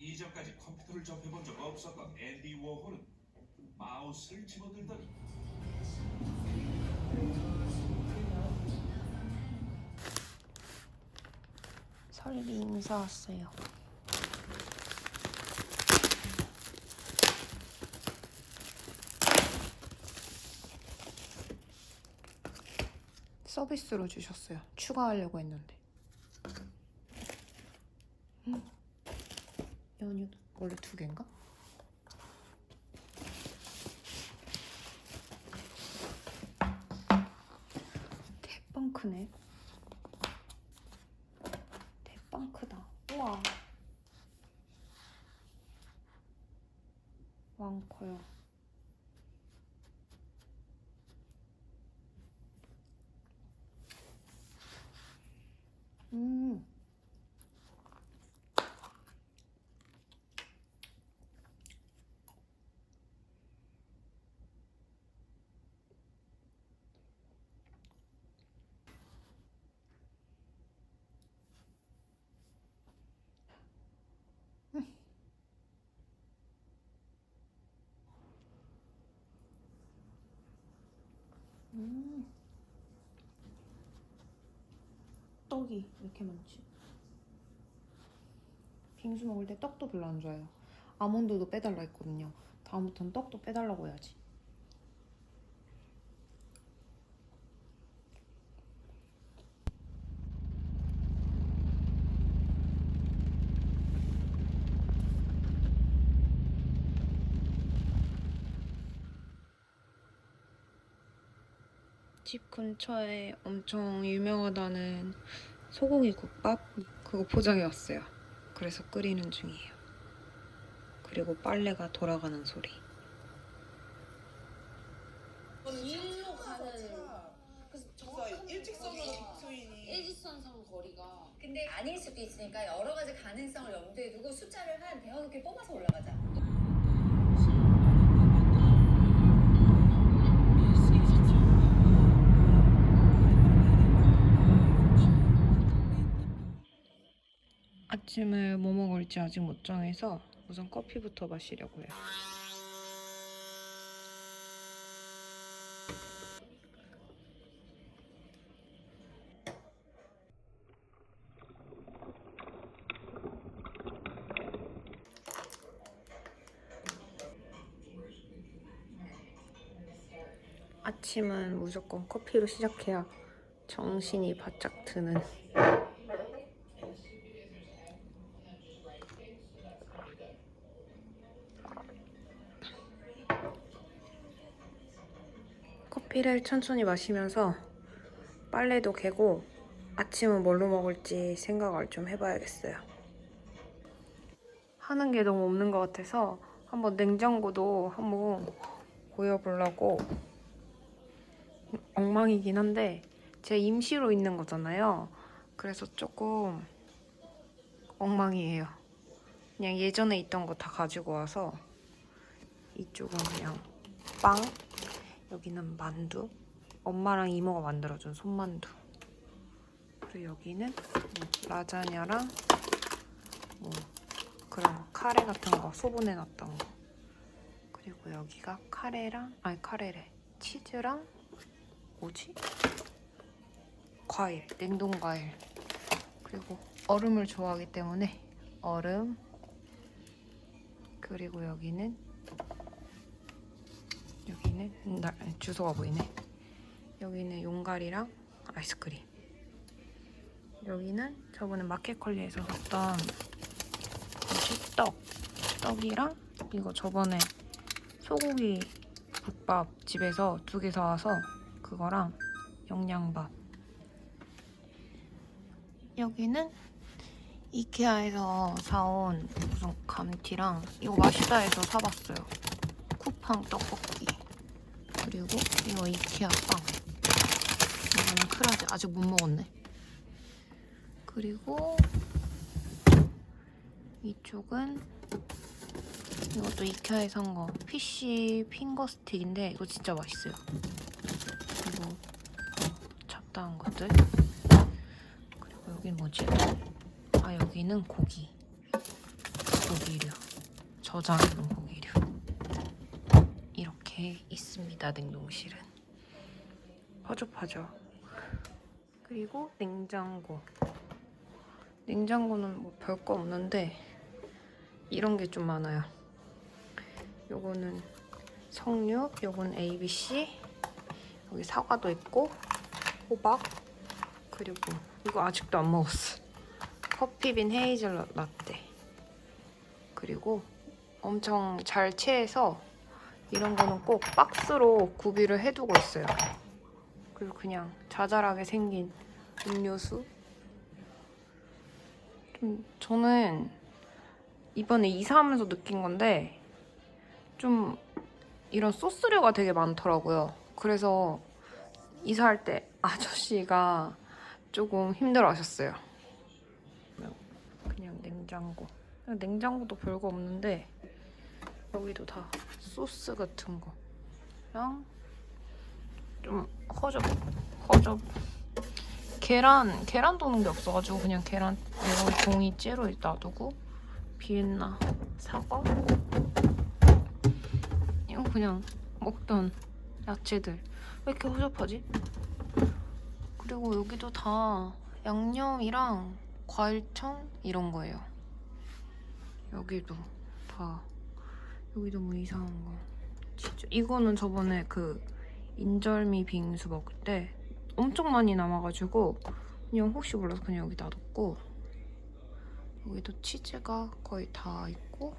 이전까지 컴퓨터를 접해본 적 없었던 앤디 워홀은 마우스를 집어들더니 설비 인사 왔어요. 서비스로 주셨어요. 추가하려고 했는데. 음. 연유 원래 두 개인가? 대빵 크네. 대빵 크다. 우와. 왕 커요. 음. 음. 떡이 왜 이렇게 많지? 빙수 먹을 때 떡도 별로 안 좋아해요. 아몬드도 빼달라 했거든요. 다음부터는 떡도 빼달라고 해야지. 집 근처에 엄청 유명하다는 소고기 국밥 그거 포장해 왔어요. 그래서 끓이는 중이에요. 그리고 빨래가 돌아가는 소리. 일로 가는 그래서 일직선으로 빅트윈이 일직선상 거리가 근데 아닐 수도 있으니까 여러 가지 가능성을 염두에 두고 숫자를 한 대여 높이 뽑아서 올라가자. 아침을 뭐 먹을지 아직 못 정해서 우선 커피부터 마시려고요. 아침은 무조건 커피로 시작해야 정신이 바짝 드는 커피를 천천히 마시면서 빨래도 개고 아침은 뭘로 먹을지 생각을 좀 해봐야겠어요. 하는 게 너무 없는 것 같아서 한번 냉장고도 한번 보여보려고 엉망이긴 한데 제 임시로 있는 거잖아요. 그래서 조금 엉망이에요. 그냥 예전에 있던 거 다 가지고 와서 이쪽은 그냥 빵 여기는 만두. 엄마랑 이모가 만들어준 손만두. 그리고 여기는 뭐 라자냐랑 뭐 그런 카레 같은 거 소분해 놨던 거. 그리고 여기가 카레랑 아니 카레래 치즈랑 뭐지? 과일, 냉동 과일. 그리고 얼음을 좋아하기 때문에 얼음. 그리고 여기는 여기는 나, 주소가 보이네. 여기는 용가리랑 아이스크림. 여기는 저번에 마켓컬리에서 샀던 뭐지? 떡. 떡이랑 이거 저번에 소고기 국밥 집에서 두 개 사와서 그거랑 영양밥. 여기는 이케아에서 사온 무슨 감튀랑 이거 해서 사봤어요. 쿠팡 떡볶이. 그리고 이거 이케아 빵. 이거는 크라지 아직 못 먹었네. 그리고 이쪽은 이것도 이케아에 산 거 피쉬 핑거 스틱인데 이거 진짜 맛있어요. 이거 잡다한 것들. 그리고 여긴 뭐지? 아 여기는 고기. 고기류, 저장해둔 고기류 이렇게 있습니다. 냉동실은 허접하죠. 그리고 냉장고. 냉장고는 뭐 별거 없는데 이런 게 좀 많아요. 요거는 석류, 요건 ABC, 여기 사과도 있고 호박, 그리고 이거 아직도 안 먹었어. 커피빈 헤이즐넛 라떼. 그리고 엄청 잘 채해서 이런 거는 꼭 박스로 구비를 해두고 있어요. 그리고 그냥 자잘하게 생긴 음료수. 좀 저는 이번에 이사하면서 느낀 건데 좀 이런 소스류가 되게 많더라고요. 그래서 이사할 때 아저씨가 조금 힘들어 하셨어요. 그냥 냉장고. 냉장고도 별거 없는데 여기도 다 소스 같은 거랑 좀 허접 허접 계란 계란 도는 게 없어가지고 그냥 계란 이런 종이 째로 놔두고 비엔나 사과 이거 그냥 먹던 야채들 왜 이렇게 허접하지? 그리고 여기도 다 양념이랑 과일청 이런 거예요. 여기도 다 여기도 뭐 이상한 거. 진짜 이거는 저번에 그 인절미 빙수 먹을 때 엄청 많이 남아가지고 그냥 혹시 몰라서 그냥 여기 놔뒀고 여기도 치즈가 거의 다 있고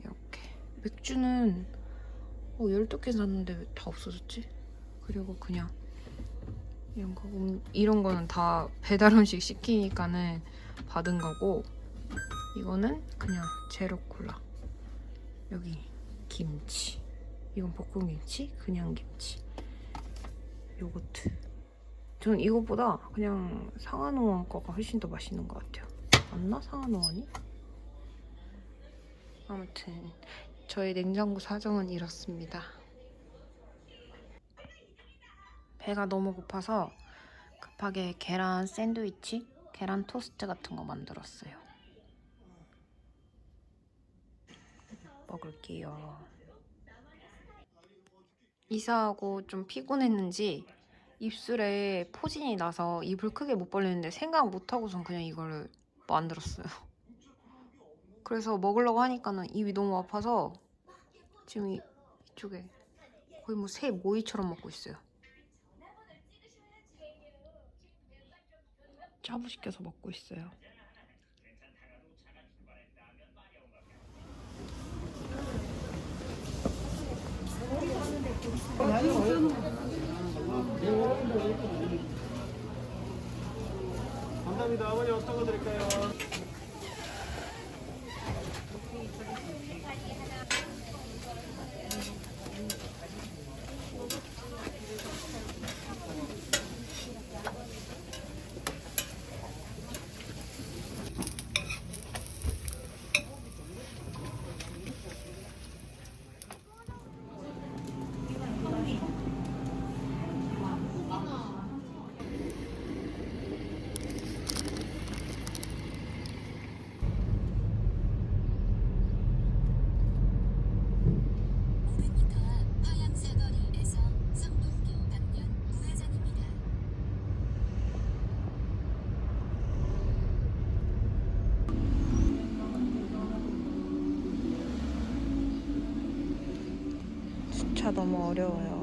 이렇게 맥주는 어, 12개 샀는데 왜 다 없어졌지? 그리고 그냥 이런 거 음, 이런 거는 다 배달 음식 시키니까는 받은 거고 이거는 그냥 제로 콜라 여기 김치. 이건 볶음김치? 그냥 김치. 요거트. 저는 이것보다 그냥 상한호원 거가 훨씬 더 맛있는 것 같아요. 맞나? 상한호원이? 아무튼 저의 냉장고 사정은 이렇습니다. 배가 너무 고파서 급하게 계란 샌드위치, 계란 토스트 같은 거 만들었어요. 먹을게요. 이사하고 좀 피곤했는지 입술에 포진이 나서 입을 크게 못 벌리는데 생각 못 하고선 그냥 이거를 만들었어요. 그래서 먹으려고 하니까는 입이 너무 아파서 지금 이, 이쪽에 거의 뭐 새 모이처럼 먹고 있어요. 짜부시켜서 먹고 있어요. 감사합니다. 어머니 어떤 거 드릴까요? 화양사거리에서 성동교 방면 우회전입니다. 주차 너무 어려워요.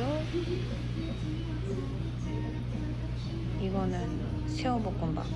쌀국수. 이거는 새우볶음밥.